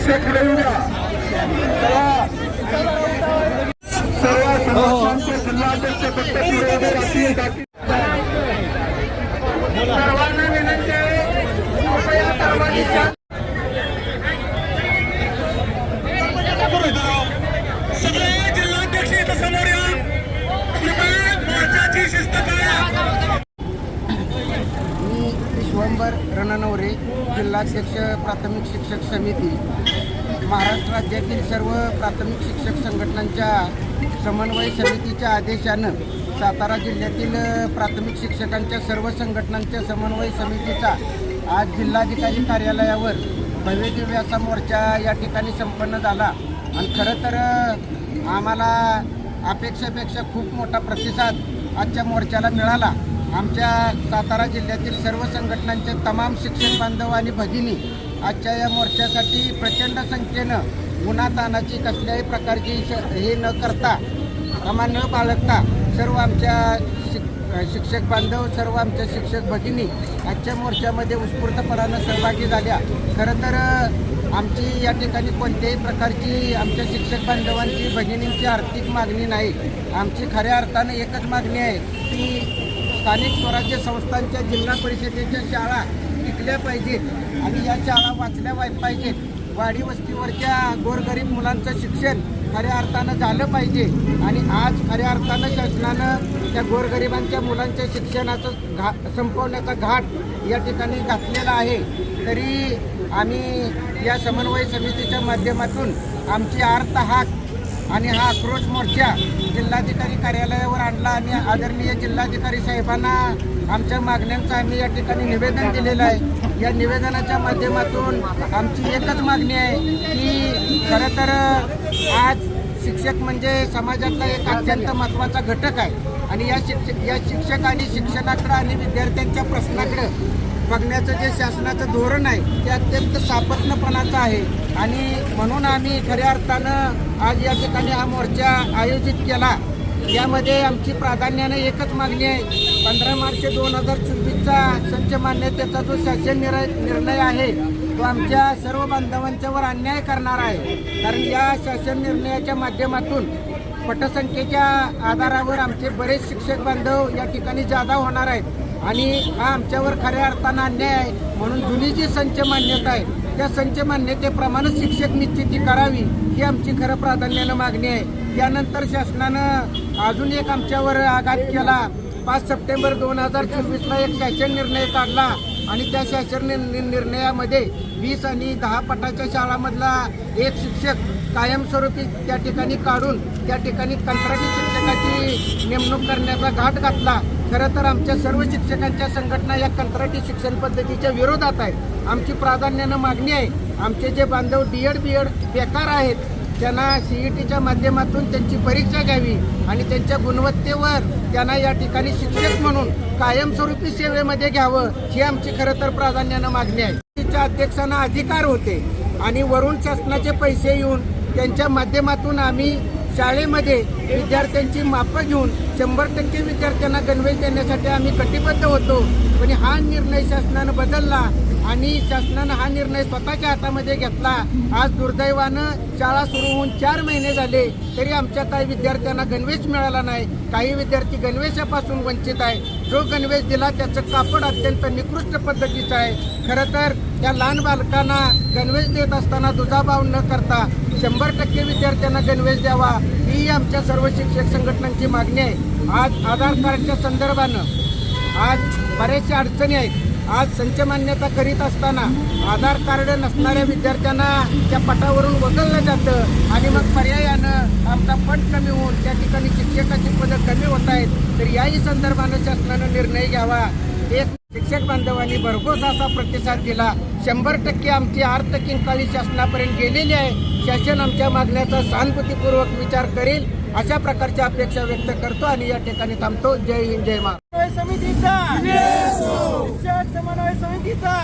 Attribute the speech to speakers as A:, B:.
A: शिक्षक पुढे येऊ द्या चला. सर्व संघटनांचे जिल्हाध्यक्ष फक्त पुढे उभे राहतील
B: मी विश्वंभर रणनवरे जिल्हाध्यक्ष प्राथमिक शिक्षक समिती महाराष्ट्र राज्यातील सर्व प्राथमिक शिक्षक संघटनांच्या समन्वय समितीच्या आदेशानं सातारा जिल्ह्यातील प्राथमिक शिक्षकांच्या सर्व संघटनांच्या समन्वय समितीचा आज जिल्हाधिकारी कार्यालयावर भव्य दिव्याचा मोर्चा या ठिकाणी संपन्न झाला. आणि खरं तर आम्हाला अपेक्षेपेक्षा खूप मोठा प्रतिसाद आजच्या मोर्चाला मिळाला. आमच्या सातारा जिल्ह्यातील सर्व संघटनांचे तमाम शिक्षक बांधव आणि भगिनी आजच्या या मोर्चासाठी प्रचंड संख्येनं उन्हातानाची कसल्याही प्रकारची श- हे न करता आम्हा न बाळगता सर्व आमच्या शिक शिक्षक बांधव सर्व आमच्या शिक्षक भगिनी आजच्या मोर्चामध्ये उत्स्फूर्तपणानं सहभागी झाल्या. खरं तर आमची या ठिकाणी कोणत्याही प्रकारची आमच्या शिक्षक बांधवांची भगिनींची आर्थिक मागणी नाही. आमची खऱ्या अर्थानं एकच मागणी आहे की स्थानिक स्वराज्य संस्थांच्या जिल्हा परिषदेच्या शाळा टिकल्या पाहिजेत आणि या शाळा वाचल्या वाय पाहिजेत. वाडी वस्तीवरच्या गोरगरीब मुलांचं शिक्षण खऱ्या अर्थानं झालं पाहिजे. आणि आज खऱ्या अर्थानं शासनानं त्या गोरगरिबांच्या मुलांच्या शिक्षणाचं घा संपवण्याचा घाट या ठिकाणी घातलेला आहे. तरी आम्ही या समन्वय समितीच्या माध्यमातून आमची आर्त हाक आणि हा आक्रोश मोर्चा जिल्हाधिकारी कार्यालयावर आणला आणि आदरणीय जिल्हाधिकारी साहेबांना आमच्या मागण्यांचं आम्ही या ठिकाणी निवेदन दिलेलं आहे. या निवेदनाच्या माध्यमातून आमची एकच मागणी आहे की खरं तर आज शिक्षक म्हणजे समाजातला एक अत्यंत महत्त्वाचा घटक आहे. आणि या शिक्षक या शिक्षक आणि शिक्षणाकडं आणि विद्यार्थ्यांच्या प्रश्नाकडं बघण्याचं जे शासनाचं धोरण आहे ते अत्यंत सापत्नपणाचं आहे. आणि म्हणून आम्ही खऱ्या अर्थानं आज या ठिकाणी हा मोर्चा आयोजित केला. यामध्ये आमची प्राधान्यानं एकच मागणी आहे. पंधरा मार्च दोन हजार चोवीसचा संच मान्यतेचा जो शासन निर्णय निर्णय आहे तो आमच्या सर्व बांधवांच्यावर अन्याय करणार आहे. कारण या शासन निर्णयाच्या माध्यमातून पटसंख्येच्या आधारावर आमचे बरेच शिक्षक बांधव या ठिकाणी जादा होणार आहेत. आणि हा आमच्यावर खऱ्या अर्थानं अन्याय आहे. म्हणून जुनी जी संच मान्यता आहे त्या संच मान्यतेप्रमाणे शिक्षक निश्चिती करावी ही आमची खरं प्राधान्यानं मागणी आहे. त्यानंतर शासनानं अजून एक आमच्यावर आघात केला. पाच सप्टेंबर दोन हजार चोवीसला एक शासन निर्णय काढला. आणि त्या शासन निर्णयामध्ये वीस आणि दहा पटाच्या शाळामधला एक शिक्षक कायमस्वरूपी त्या ठिकाणी काढून त्या ठिकाणी कंत्राटी शिक्षकाची नेमणूक करण्याचा घाट घातला. खरं तर आमच्या सर्व शिक्षकांच्या संघटना या कंत्राटी शिक्षण पद्धतीच्या विरोधात आहेत. आमची प्राधान्यानं मागणी आहे. आमचे जे बांधव डी एड बी एड बेकार आहेत त्यांना सी ई टीच्या माध्यमातून त्यांची परीक्षा घ्यावी आणि त्यांच्या गुणवत्तेवर त्यांना या ठिकाणी शिक्षक म्हणून कायमस्वरूपी सेवेमध्ये घ्यावं ही आमची खरं तर प्राधान्यानं मागणी आहे. तिच्या अध्यक्षांना अधिकार होते आणि वरून शासनाचे पैसे येऊन त्यांच्या माध्यमातून आम्ही शाळेमध्ये विद्यार्थ्यांची मापं घेऊन शंभर टक्के विद्यार्थ्यांना गणवेश देण्यासाठी आम्ही कटिबद्ध होतो. पण हा निर्णय शासनानं बदलला आणि शासनानं हा निर्णय स्वतःच्या हातामध्ये घेतला. आज दुर्दैवानं शाळा सुरू होऊन चार महिने झाले तरी आमच्या काही विद्यार्थ्यांना गणवेश मिळाला नाही. काही विद्यार्थी गणवेशापासून वंचित आहे जो गणवेश दिला त्याचं कापड अत्यंत निकृष्ट पद्धतीचं आहे. खरं तर त्या लहान बालकांना गणवेश देत असताना दुजाभाव न करता शंभर टक्के विद्यार्थ्यांना गणवेश द्यावा. ही आमच्या सर्व शिक्षक संघटनांची मागणी आहे. आज आधार कार्डच्या संदर्भानं आज बऱ्याचशा अडचणी आहेत. आज संच मान्यता करीत असताना आधार कार्ड नसणाऱ्या विद्यार्थ्यांना त्या पटावरून वगळलं जातं आणि मग पर्यायानं आमचा पट कमी होऊन त्या ठिकाणी शिक्षकाची पदं कमी होत आहेत. तर याही संदर्भानं शासनानं निर्णय घ्यावा. एक शिक्षक बांधवांनी भरघोस असा प्रतिसाद दिला. शंभर टक्के आमची आर्थ किंकाळी शासनापर्यंत गेलेली आहे. शासन आमच्या मागण्याचा सहानुभूतीपूर्वक विचार करेल अशा प्रकारच्या अपेक्षा व्यक्त करतो आणि या ठिकाणी थांबतो. जय हिंद जय महाराष्ट्र.
C: समितीचा समन्वय समितीचा